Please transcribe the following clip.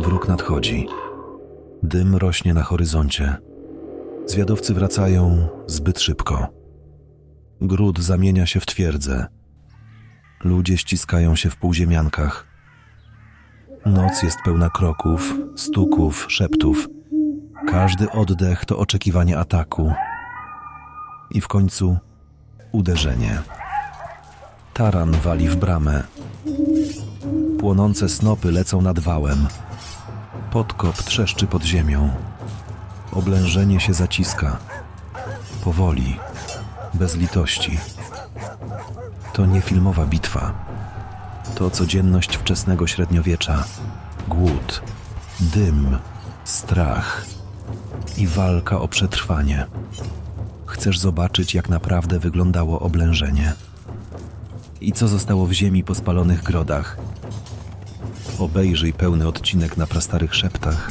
Wróg nadchodzi. Dym rośnie na horyzoncie. Zwiadowcy wracają zbyt szybko. Gród zamienia się w twierdzę. Ludzie ściskają się w półziemiankach. Noc jest pełna kroków, stuków, szeptów. Każdy oddech to oczekiwanie ataku. I w końcu uderzenie. Taran wali w bramę. Płonące snopy lecą nad wałem. Podkop trzeszczy pod ziemią. Oblężenie się zaciska. Powoli, bez litości. To nie filmowa bitwa. To codzienność wczesnego średniowiecza. Głód, dym, strach i walka o przetrwanie. Chcesz zobaczyć, jak naprawdę wyglądało oblężenie? I co zostało w ziemi po spalonych grodach? Obejrzyj pełny odcinek na prastarych szeptach